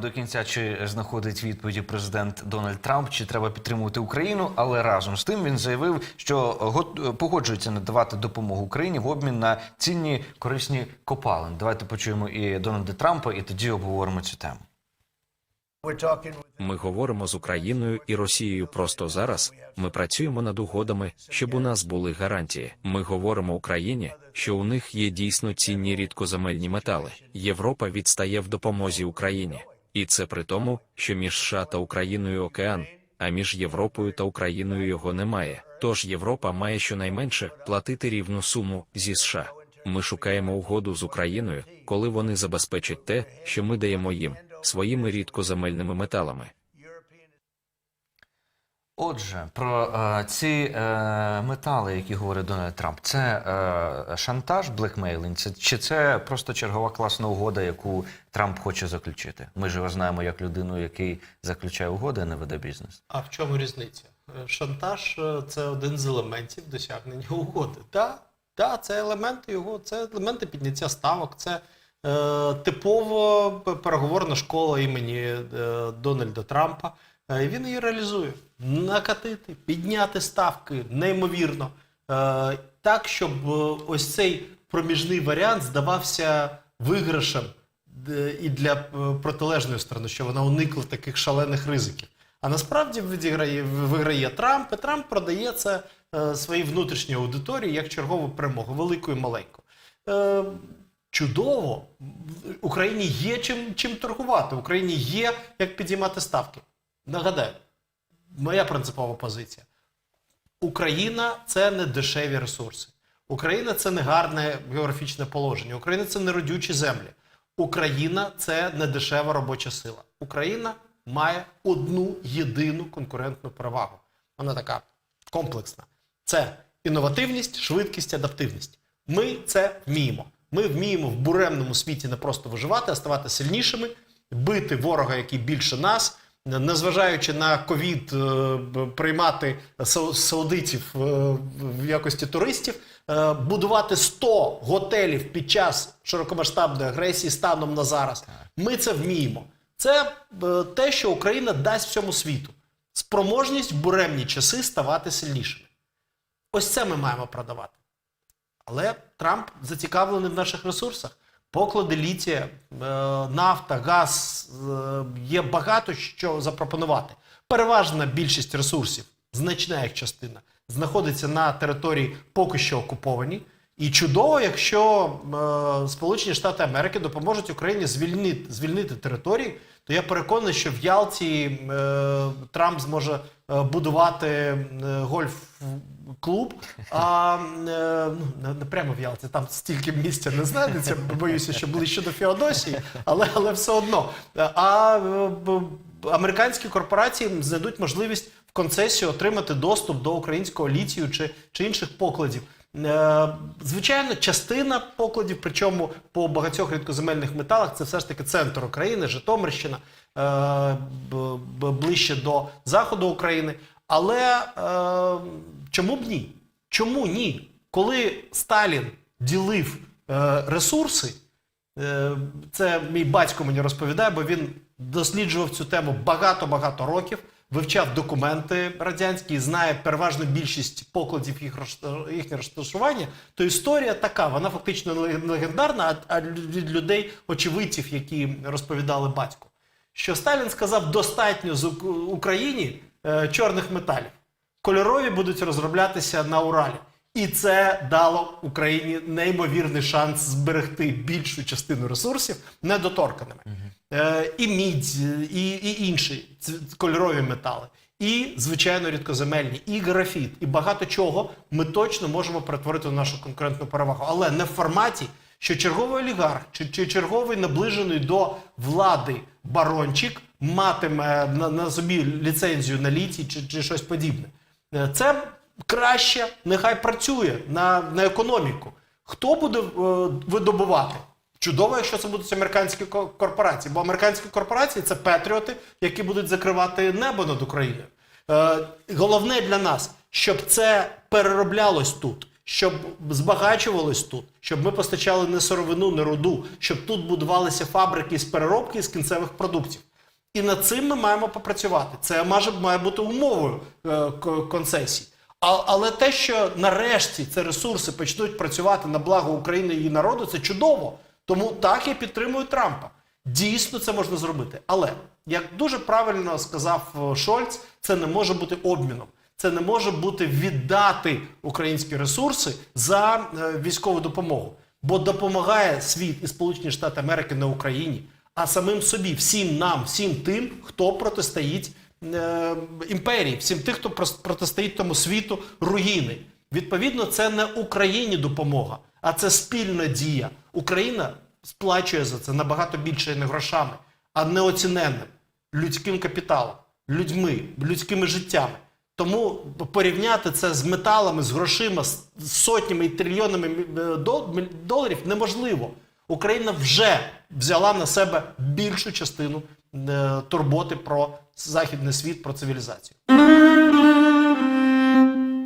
до кінця, чи знаходить відповіді президент Дональд Трамп, чи треба підтримувати Україну. Але разом з тим він заявив, що погоджується надавати допомогу Україні в обмін на цінні корисні копалини. Давайте почуємо і Дональда Трампа, і тоді обговоримо цю тему. Ми говоримо з Україною і Росією просто зараз. Ми працюємо над угодами, щоб у нас були гарантії. Ми говоримо Україні, що у них є дійсно цінні рідкоземельні метали. Європа відстає в допомозі Україні, і це при тому, що між США та Україною океан, а між Європою та Україною його немає. Тож Європа має щонайменше платити рівну суму зі США. Ми шукаємо угоду з Україною, коли вони забезпечать те, що ми даємо їм своїми рідкоземельними металами. Отже, про е, ці е, метали, які говорить Дональд Трамп, це е, шантаж, блекмейлинг, чи це просто чергова класна угода, яку Трамп хоче заключити? Ми ж його знаємо як людину, який заключає угоди, а не веде бізнес. А в чому різниця? Е, Шантаж е, це один з елементів досягнення угоди. Так, да, це елементи його, це елементи підняття ставок, це е, типово переговорна школа імені Дональда Трампа. Е, він її реалізує. Накатити, підняти ставки неймовірно. Е, так, щоб е, ось цей проміжний варіант здавався виграшем і для протилежної сторони, що вона уникла таких шалених ризиків. А насправді відіграє, виграє Трамп, і Трамп продає це своїй внутрішній аудиторії як чергову перемогу, велику і маленьку. Чудово, Україні є чим, чим торгувати, Україні є як підіймати ставки. Нагадаю, моя принципова позиція. Україна це не дешеві ресурси. Україна це не гарне географічне положення. Україна це не родючі землі. Україна це не дешева робоча сила. Україна має одну єдину конкурентну перевагу. Вона така комплексна. Це інновативність, швидкість, адаптивність. Ми це вміємо. Ми вміємо в буремному світі не просто виживати, а ставати сильнішими, бити ворога, який більше нас, незважаючи на ковід, е, приймати сау- саудитів е, в якості туристів, е, будувати 100 готелів під час широкомасштабної агресії станом на зараз. Ми це вміємо. Це те, що Україна дасть всьому світу. Спроможність в буремні часи ставати сильнішими. Ось це ми маємо продавати. Але Трамп зацікавлений в наших ресурсах. Поклади літія, е, нафта, газ, е, є багато що запропонувати. Переважна більшість ресурсів, значна їх частина, знаходиться на території поки що окуповані. І чудово, якщо е, Сполучені Штати Америки допоможуть Україні звільнити, звільнити території, то я переконаний, що в Ялті е, Трамп зможе е, будувати е, гольф-клуб, а е, ну, не, прямо в Ялті, там стільки місця не знайдеться, боюся, що ближче до Феодосії, але, але все одно. А е, американські корпорації знайдуть можливість в концесію отримати доступ до українського літію чи, чи інших покладів. Е, Звичайно, частина покладів, причому по багатьох рідкоземельних металах, це все ж таки центр України, Житомирщина, е, ближче до заходу України. Але е, чому б ні? Чому ні? Коли Сталін ділив ресурси, Це мій батько мені розповідає, бо він досліджував цю тему багато-багато років, вивчав документи радянські, знає переважну більшість покладів їх їхнє розташування. То історія така, вона фактично не легендарна, а від людей, очевидців, які розповідали батьку. Що Сталін сказав, достатньо з Ук- Україні е, чорних металів. Кольорові будуть розроблятися на Уралі. І це дало Україні неймовірний шанс зберегти більшу частину ресурсів недоторканими. Е, і мідь, і, і інші кольорові метали, і, звичайно, рідкоземельні, і графіт, і багато чого ми точно можемо перетворити в нашу конкурентну перевагу. Але не в форматі, що черговий олігарх чи, чи черговий наближений до влади барончик матиме на, на собі ліцензію на літій чи, чи щось подібне. Е, Це краще нехай працює на, на економіку. Хто буде е, видобувати? Чудово, якщо це будуть американські ко- корпорації, бо американські корпорації це патріоти, які будуть закривати небо над Україною. Е, головне для нас, щоб це перероблялось тут, щоб збагачувалось тут, щоб ми постачали не сировину, не руду, щоб тут будувалися фабрики з переробки з кінцевих продуктів. І над цим ми маємо попрацювати. Це має, має бути умовою е, концесій. А, але те, що нарешті ці ресурси почнуть працювати на благо України і її народу, це чудово. Тому так я підтримую Трампа. Дійсно, це можна зробити. Але як дуже правильно сказав е, Шольц, це не може бути обміном. Це не може бути віддати українські ресурси за е, військову допомогу. Бо допомагає світ і Сполучені Штати Америки не Україні, а самим собі, всім нам, всім тим, хто протистоїть е, імперії, всім тим, хто протистоїть тому світу руїни. Відповідно, це не Україні допомога, а це спільна дія. Україна сплачує за це набагато більше не грошами, а неоціненним людським капіталом, людьми, людськими життями. Тому порівняти це з металами, з грошима, з сотнями і трильйонами е, доларів неможливо. Україна вже взяла на себе більшу частину е, турботи про західний світ, про цивілізацію.